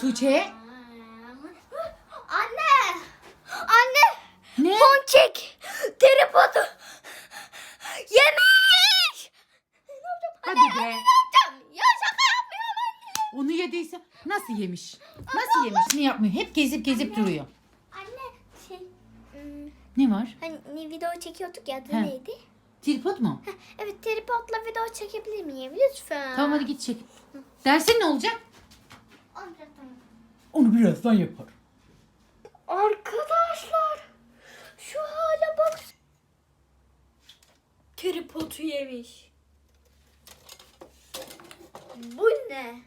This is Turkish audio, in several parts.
Tuğçe? Anne! Anne! Ne? Ponçik! Tripodu! Yemek! Hadi be. Yapacağım. Ya şaka yapmıyorum anne. Onu yediyse nasıl yemiş? Nasıl yemiş? Ne yapmıyor? Hep gezip gezip duruyor. Anne şey... Ne var? Hani video çekiyorduk ya adı He. neydi? Tripod mu? Heh, Evet tripodla video çekebilir miyim lütfen? Tamam hadi git çek. Dersin ne olacak? Onu birazdan yapar. Arkadaşlar şu hale bak. Tripodu yemiş. Bu ne?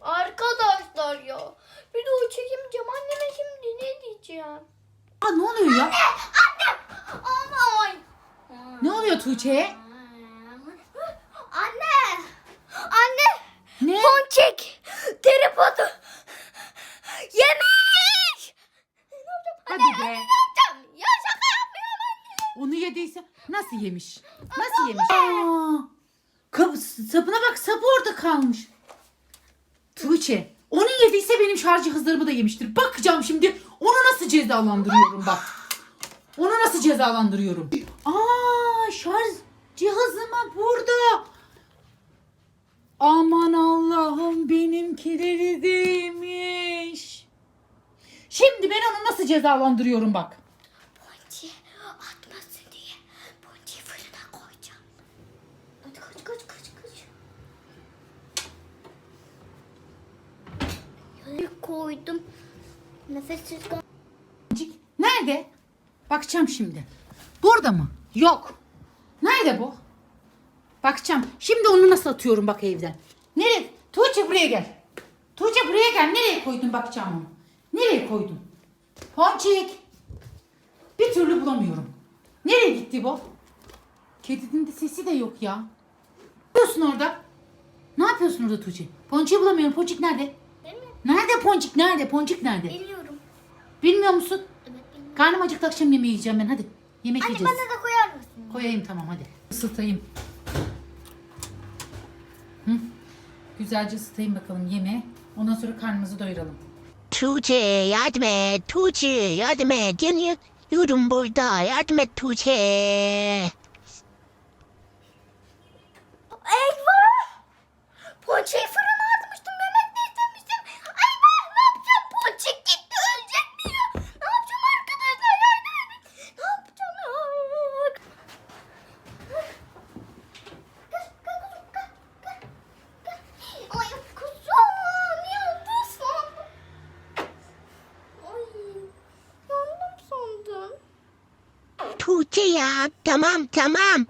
Arkadaşlar ya. Video çekemeyeceğim. Anneme şimdi ne diyeceğim? Aa ne oluyor ya? Aman. Ne oluyor Tuğçe'ye? Anne. Anne. Ne? Ponçik. Tripodu. Yemek. Yapacağım. Ya şaka yapmıyorum anne. Onu yediyse nasıl yemiş? Nasıl yemiş? Aa, kap- sapına bak sapı orada kalmış. Tuğçe onu yediyse benim şarj hızlarımı da yemiştir. Bakacağım şimdi onu nasıl cezalandırıyorum bak. Onu nasıl cezalandırıyorum? Aa şarj cihazıma burada. Aman Allah'ım benimkileri değmiş. Şimdi ben onu nasıl cezalandırıyorum bak. Ponçi atmasın diye ponçi fırına koyacağım. Hadi kaç kaç kaç kaç. Ya koydum. Nefessiz. Cik, Nerede? Bakacağım şimdi. Burada mı? Yok. Nerede bu? Bakacağım. Şimdi onu nasıl atıyorum bak evden. Nereye? Tuğçe buraya gel. Tuğçe buraya gel. Nereye koydun bakacağım onu. Nereye koydun? Ponçik. Bir türlü bulamıyorum. Nereye gitti bu? Kedinin de sesi de yok ya. Ne yapıyorsun orada? Ne yapıyorsun orada Tuğçe? Ponçik'i bulamıyorum. Ponçik nerede? Nerede Ponçik? Nerede? Ponçik nerede? Biliyorum. Bilmiyor musun? Evet bilmiyorum. Karnım acıktı akşam yemeği yiyeceğim ben hadi. Yemek Anne yiyeceğiz. bana da koyar mısın? Koyayım tamam hadi. Isıtayım. Hı? Güzelce ısıtayım bakalım yemeği. Ondan sonra karnımızı doyuralım. Tuğçe yardım et. Tuğçe yardım et. Yanıyorum burada. Yardım et Tuğçe. Eyvah! Ponçiyi Tuğçe ya. Tamam tamam.